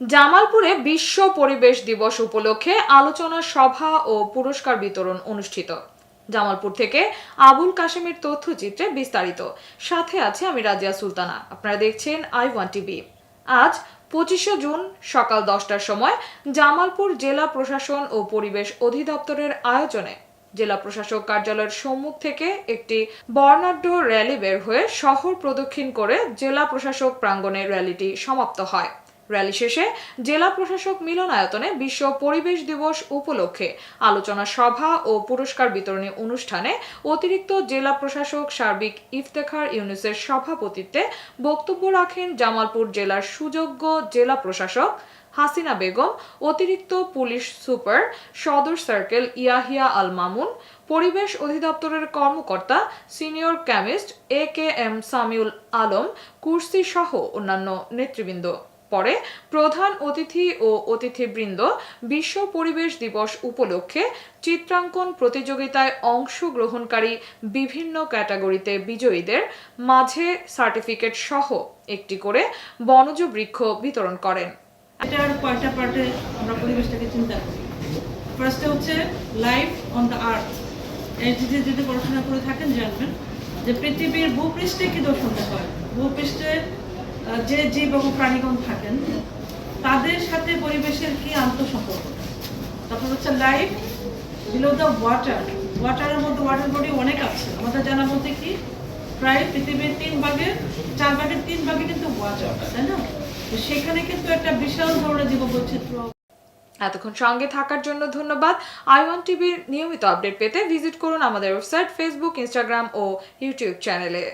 জামালপুরে বিশ্ব পরিবেশ দিবস উপলক্ষে আলোচনা সভা ও পুরস্কার বিতরণ অনুষ্ঠিত। জামালপুর থেকে আবুল কাশেমের তথ্যচিত্রে বিস্তারিত। সাথে আছে আমি রাজিয়া সুলতানা। আপনারা দেখছেন আই ওয়ান টিভি। আজ পঁচিশে জুন সকাল দশটার সময় জামালপুর জেলা প্রশাসন ও পরিবেশ অধিদপ্তরের আয়োজনে জেলা প্রশাসক কার্যালয়ের সম্মুখ থেকে একটি বর্ণাঢ্য র্যালি বের হয়ে শহর প্রদক্ষিণ করে জেলা প্রশাসক প্রাঙ্গণে র্যালিটি সমাপ্ত হয়। র্যালি শেষে জেলা প্রশাসক মিলনায়তনে বিশ্ব পরিবেশ দিবস উপলক্ষে আলোচনা সভা ও পুরস্কার বিতরণী অনুষ্ঠানে অতিরিক্ত জেলা প্রশাসক সার্বিক ইফতেখার ইউনুসের সভাপতিত্বে বক্তব্য রাখেন জামালপুর জেলার সুযোগ্য জেলা প্রশাসক হাসিনা বেগম, অতিরিক্ত পুলিশ সুপার সদর সার্কেল ইয়াহিয়া আল মামুন পরিবেশ অধিদপ্তরের কর্মকর্তা senior chemist A K M Samiul Alam, কুর্সি সহ অন্যান্য নেতৃবৃন্দ। পরে প্রধান অতিথি ও অতিথিবৃন্দ বিশ্ব পরিবেশ দিবস উপলক্ষে চিত্রাঙ্কন প্রতিযোগিতায় অংশগ্রহণকারী বিভিন্ন ক্যাটাগরিতে বিজয়ীদের মাঝে সার্টিফিকেট সহ একটি করে বনজ বৃক্ষ বিতরণ করেন। এটার পার্টে আমরা পরিবেশটাকে চিন্তা করি? ফার্স্টে হচ্ছে লাইফ অন দ্য আর্থ এই যদি যদি পড়াশোনা করে থাকেন জানবেন যে পৃথিবীর ভূপৃষ্ঠে কি দূষণটা হয় ভূপৃষ্ঠে যে জীব এবং প্রাণীগণ থাকেন, তাদের সাথে পরিবেশের কি আন্তঃসম্পর্ক? তারপর হচ্ছে লাইফ বিলো দ্য ওয়াটার ওয়াটারের মধ্যে ওয়াটার বডি অনেক আছে। আমাদের জানা মধ্যে কি, প্রায় পৃথিবীর তিন ভাগের চার ভাগের তিন ভাগে কিন্তু ওয়াটার তাই না? তো সেখানে কিন্তু একটা বিশাল ধরনের জীববৈচিত্র্য। এতক্ষণ সঙ্গে থাকার জন্য ধন্যবাদ। আই ওয়ান টিভির নিয়মিত আপডেট পেতে ভিজিট করুন আমাদের ওয়েবসাইট ফেসবুক ইনস্টাগ্রাম ও ইউটিউব চ্যানেলে